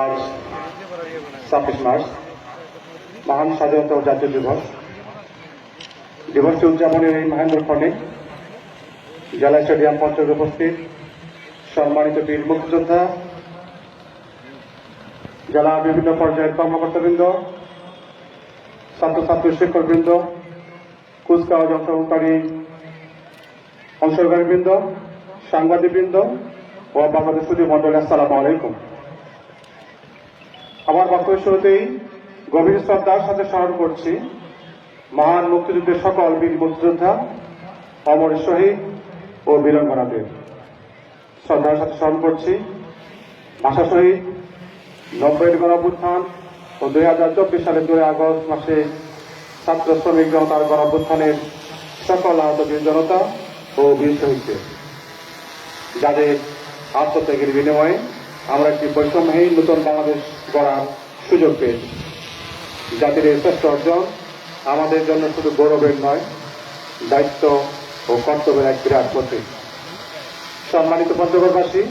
আজ ছাব্বিশ মার্চ, মহান স্বাধীনতা ও জাতীয় দিবস। দিবসটি উদযাপনের এই মহেন্দ্র মহেন্দ্রক্ষণে জেলা স্টেডিয়াম পঞ্চকে উপস্থিত সম্মানিত বীর মুক্তিযোদ্ধা জেলা বিভিন্ন পর্যায়ের কর্মকর্তাবৃন্দ, ছাত্রছাত্রী, শিক্ষকবৃন্দ, কুচকাওয়াজ অংশগ্রহণকারী অংশগ্রহণবৃন্দ সাংবাদিকবৃন্দ ও বাংলাদেশ মন্ডলী, আসসালামু আলাইকুম। আমার বক্তব্য শুরুতেই গভীর শ্রদ্ধার সাথে স্মরণ করছি, মহান মুক্তিযুদ্ধের সকল বীর মুক্তিযোদ্ধা, অমর শহীদ ও বীরঙ্গনাদের। শ্রদ্ধার সাথে স্মরণ করছি ভাষা শহীদ নব্বইয়ের গণঅভ্যুত্থান ও দুই হাজার চব্বিশ সালের দুই আগস্ট মাসে ছাত্র শ্রমিক জনতার গণঅভ্যুত্থানের সকল আহত বীর জনতা ও বীর শহীদদের। যাদের আত্মত্যাগের বিনিময়ে আমরা একটি বৈষম্যহীন নতুন বাংলাদেশ গড়ার সুযোগ পেয়েছি। জাতির এই শ্রেষ্ঠ অর্জন আমাদের জন্য শুধু গৌরবের নয়, দায়িত্ব ও কর্তব্যের এক বিরাট প্রতীক। সম্মানিত পঞ্চগড়বাসী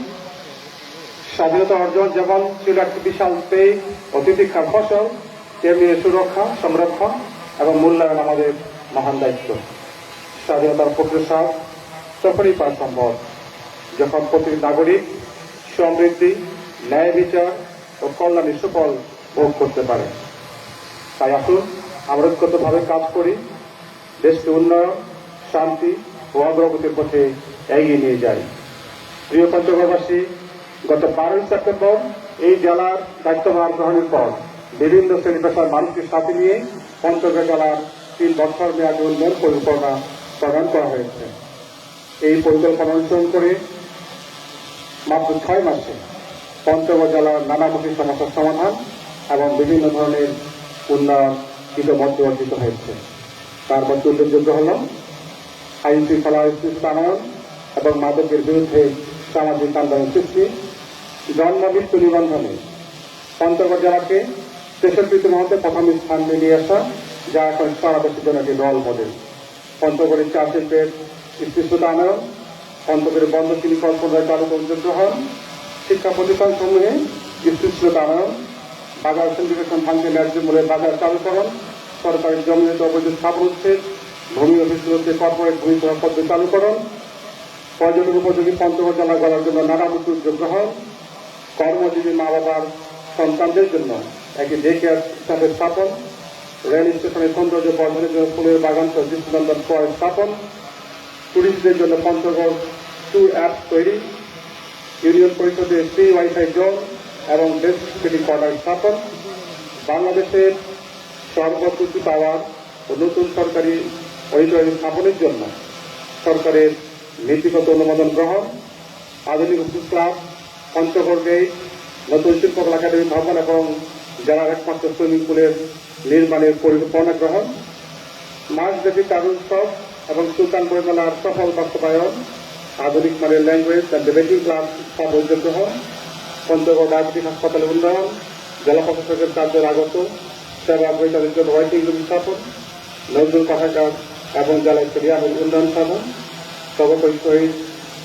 স্বাধীনতা অর্জন যেমন ছিল একটি বিশাল পেয়ে ও তিতিক্ষার ফসল, তেমনি সুরক্ষা, সংরক্ষণ এবং মূল্যায়ন আমাদের মহান দায়িত্ব। স্বাধীনতার প্রক্রিয়া তখনই পাওয়া সম্ভব। যখন প্রতিটি নাগরিক সমৃদ্ধি, ন্যায় বিচার ও কল্যাণের সুফল ভোগ করতে পারে। তাই আসুন, আমরা ঐক্যবদ্ধভাবে কাজ করি। দেশকে উন্নয়ন, শান্তি ও অগ্রগতির পথে এগিয়ে নিয়ে যাই। প্রিয় পঞ্চগড়বাসী, গত বারোই সেপ্টেম্বর এই জেলার দায়িত্বভার গ্রহণের পর বিভিন্ন শ্রেণি পেশার মানুষকে সাথে নিয়ে পঞ্চগড় জেলার তিন বছর মেয়াদী উন্নয়ন পরিকল্পনা প্রদান করা হয়েছে। এই পরিকল্পনা অনুসরণ করে মাত্র ছয় মাসে পঞ্চগড় জেলার নানামুখী সমস্যার সমাধান এবং বিভিন্ন ধরনের উন্নয়ন ইতিমধ্যে অর্জিত হয়েছে। তার মধ্যে উল্লেখযোগ্য হল আইন শৃঙ্খলা স্থানায়ন এবং মাদকের বিরুদ্ধে সামাজিক আন্দোলন সৃষ্টি, জন্ম মৃত্যু নিবন্ধনে পঞ্চগড় জেলাকে তেষট্টিতে মধ্যে প্রথম স্থান নিয়ে আসা, যা এখন সারা দেশের জন্য একটি রোল মডেল। পঞ্চগড়ের চা শিল্পের স্পৃষ্টতা আনয়ন পঞ্চগড়ের বন্ধ তিনি কল্পনায় চালু গ্রহণ শিক্ষা প্রতিষ্ঠান সমূহে স্পৃষ্টতা আনয়ন বাজার সিন্ডিকেশন ভাঙতে ন্যায্য মূল্যে বাজার চালুকরণ সরকারি জমিতে অবৈধ স্থাপন উচ্ছেদ, ভূমি অফিসগুলোতে কর্পোরেট ভূমি পদ্ধতি চালুকরণ পর্যটন উপযোগী পঞ্চগড় জেলা গড়ার জন্য নানামুখী উদ্যোগ গ্রহণ কর্মজীবী মা বাবার সন্তানদের জন্য একটি ডে কেয়ার স্টাফের স্থাপন, রেল স্টেশনের সৌন্দর্য বর্ধনের জন্য ফুলের বাগান সহ দৃষ্টিনন্দন স্থাপন টুরিস্টদের জন্য পঞ্চগড় ট্যুর অ্যাপ তৈরি। ইউনিয়ন পরিষদে ফ্রি ওয়াইফাই জোন এবং ডেস্টিনি কোয়ার্টার স্থাপন। বাংলাদেশের সর্বপ্রতি পাওয়ার ও নতুন সরকারি অডিটোরিয়াম স্থাপনের জন্য সরকারের নীতিগত অনুমোদন গ্রহণ, আধুনিক উদ্যোগ ক্লাব পঞ্চগড় গেট নতুন শিল্পকলা একাডেমি ভবন এবং জেলার একমাত্র সুইমিং পুলের নির্মাণের পরিকল্পনা গ্রহণ। মাসব্যাপী কারণ উৎসব এবং সুলতান বইমেলার সফল বাস্তবায়ন, আধুনিক মানের ল্যাঙ্গুয়েজ অ্যান্ড ডিবেটিং ক্লাস উদ্যোগ গ্রহণ পঞ্চগড় ডায়াবেটিক হাসপাতালের উন্নয়ন, জেলা প্রশাসকের কার্যের আগত, সেবা বৈতাদের জন্য ওয়াইটিং রুম স্থাপন, নজরুল পাঠাগার এবং জেলা স্টেডিয়ামের উন্নয়ন সাধন সর্বোপরি শহীদ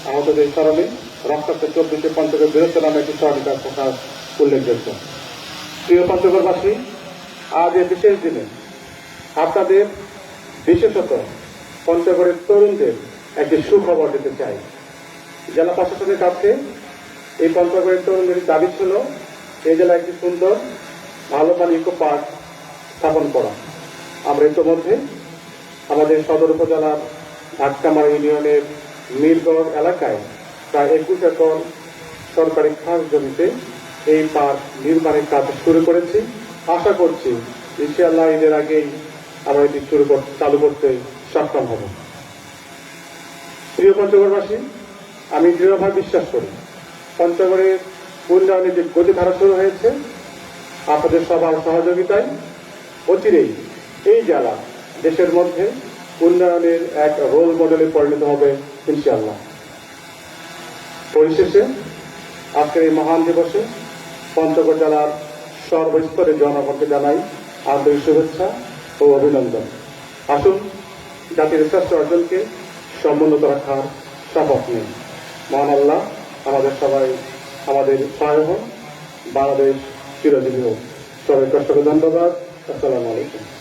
আহতদের স্মরণে রক্তাক্ত চব্বিশে পঞ্চগড় বীরত্ব নামে একটি সহযোগিতার প্রকাশ উল্লেখযোগ্য। প্রিয় পঞ্চগড়বাসী, আজ এ বিশেষ দিনে আপনাদের বিশেষত পঞ্চগড়ের তরুণদের একটি সুখবর দিতে চাই। জেলা প্রশাসনের কাছে এই পঞ্চগড়ের তরুণদের দাবি ছিল, এই জেলায় একটি সুন্দর, ভালো মান ইকো পার্ক স্থাপন করা। আমরা ইতিমধ্যে আমাদের সদর উপজেলার ভাটকামারা ইউনিয়নের মিরগড় এলাকায় প্রায় একুশ একর সরকারি খাস জমিতে এই পার্ক নির্মাণের কাজ শুরু করেছি। আশা করছি, ইনশাআল্লাহ ঈদের আগেই আমরা এটি শুরু চালু করতে সক্ষম হব। প্রিয় পঞ্চগড়বাসী, আমি দৃঢ়ভাবে বিশ্বাস করি পঞ্চগড়ের উন্নয়নের যে গতিধারা শুরু হয়েছে। আপনাদের সবার সহযোগিতায় অচিরেই এই জেলা দেশের মধ্যে উন্নয়নের এক রোল মডেলে পরিণত হবে ইনশাআল্লাহ। পরিশেষে আজকের এই মহান দিবসে পঞ্চগড় জেলার সর্বস্তরে জনগণকে জানাই আন্তরিক শুভেচ্ছা ও অভিনন্দন। আসুন জাতির শ্রেষ্ঠ অর্জনকে সমুন্নত রাখার শপথ নেই মহান আল্লাহ, আমাদের সবাই আমাদের সহায় হোক। বাংলাদেশ চিরজীবী হোক। সবাই কষ্টকে ধন্যবাদ। আসসালামু আলাইকুম।